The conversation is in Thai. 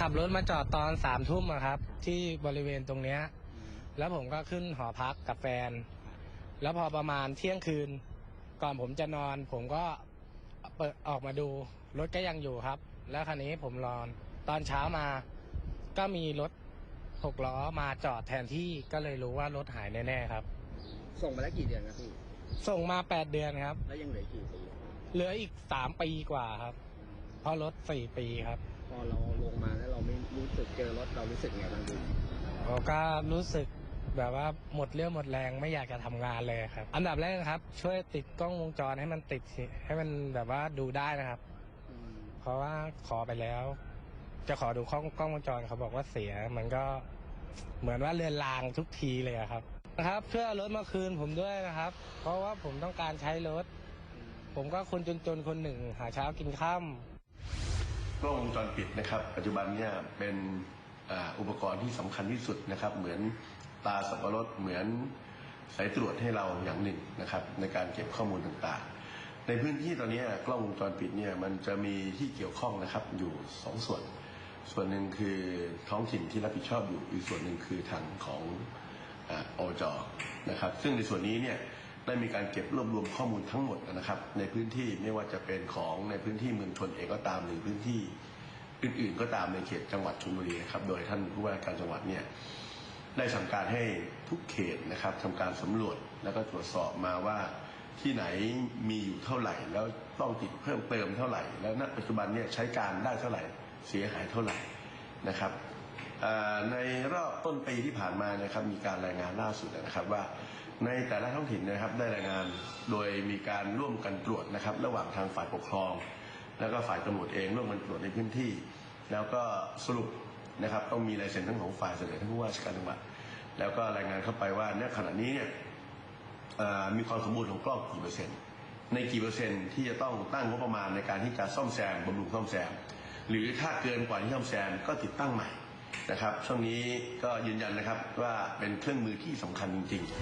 ขับรถมาจอดตอนสามทุ่มอะครับ ที่บริเวณตรงเนี้ย แล้วผมก็ขึ้นหอพักกับแฟน แล้วพอประมาณเที่ยงคืน ก่อนผมจะนอน ผมก็เปิดออกมาดูรถก็ยังอยู่ครับ แล้วคันนี้ผมรอนตอนเช้ามา ก็มีรถหกล้อมาจอดแทนที่ก็เลยรู้ว่ารถหายแน่ๆครับ ส่งมาแล้วกี่เดือนครับพี่ส่งมาแปดเดือนครับ แล้วยังเหลือกี่ปีเหลืออีกสามปีกว่าครับ เพราะรถสี่ปีครับพ อเราลงมาแล้วเราไม่รู้สึกเจอรถเรารู้สึกไงบ้างพี่ผมก็รู้สึกแบบว่าหมดเรี่ยวหมดแรงไม่อยากจะทำงานเลยครับ อันดับแรกครับ ช่วยติดกล้องวงจรให้มันติดให้มันแบบว่าดูได้นะครับเพราะว่าขอไปแล้ว จะขอดูกล้องกล้องวงจรเขาบอกว่าเสีย มันก็เหมือนว่าเรือนรางทุกทีเลยครับนะครับเพื่อรถมาคืนผมด้วยนะครับ เพราะว่าผมต้องการใช้รถ ผมก็คนจนๆคนหนึ่ง หาเช้ากินค่ำ กล้องวงจรปิดนะครับ ปัจจุบันเนี่ยเป็นอ,อุปกรณ์ที่สำคัญที่สุดนะครับ เหมือนตาสับปะรดเหมือนสายตรวจให้เราอย่างหนึ่งนะครับ ในการเก็บข้อมูลต่างๆ ในพื้นที่ตอนนี้กล้องวงจรปิดเนี่ยมันจะมีที่เกี่ยวข้องนะครับอยู่สองส่วน ส่วนหนึ่งคือท้องถิ่นที่รับผิดชอบอยู่อีกส่วนหนึ่งคือทางของอ่าอจนะครับ ซึ่งในส่วนนี้เนี่ย ได้มีการเก็บรวบรวมข้อมูลทั้งหมดนะครับ ในพื้นที่ไม่ว่าจะเป็นของในพื้นที่เมืองชนเองก็ตามหรือพื้นที่อื่นๆ ก็ตามในเขตจังหวัดชลบุรีนะครับ โดยท่านผู้ว่าการจังหวัดเนี่ยได้สั่งการให้ทุกเขตนะครับทำการสำรวจแล้วก็ตรวจสอบมาว่าที่ไหนมีอยู่เท่าไหร่ แล้วต้องติดเพิ่มเติมเท่าไหร่ แล้วณปัจจุบันเนี่ยใช้การได้เท่าไหร่เสียหายเท่าไหร่นะครับ ในรอบต้นปีที่ผ่านมานะครับมีการรายงานล่าสุดนะครับว่าในแต่ละท้องถิ่นนะครับได้รายงานโดยมีการร่วมกันตรวจนะครับ ระหว่างทางฝ่ายปกครอง แล้วก็ฝ่ายตำรวจเองร่วมกันตรวจในพื้นที่ แล้วก็สรุปนะครับต้องมีลายเซ็นทั้งของฝ่ายเสนอท่านผู้ว่าราชการจังหวัดแล้วก็รายงานเข้าไปว่าณขณะนี้เนี่ยมีความสมบูรณ์ของกล้องกี่เปอร์เซ็นต์ในกี่เปอร์เซ็นต์ที่จะต้องตั้งงบประมาณในการที่จะซ่อมแซมบำรุงซ่อมแซม หรือถ้าเกินกว่าที่ซ่อมแซมก็ติดตั้งใหม่ นะครับช่วงนี้ก็ยืนยันนะครับว่าเป็นเครื่องมือที่สำคัญจริงๆ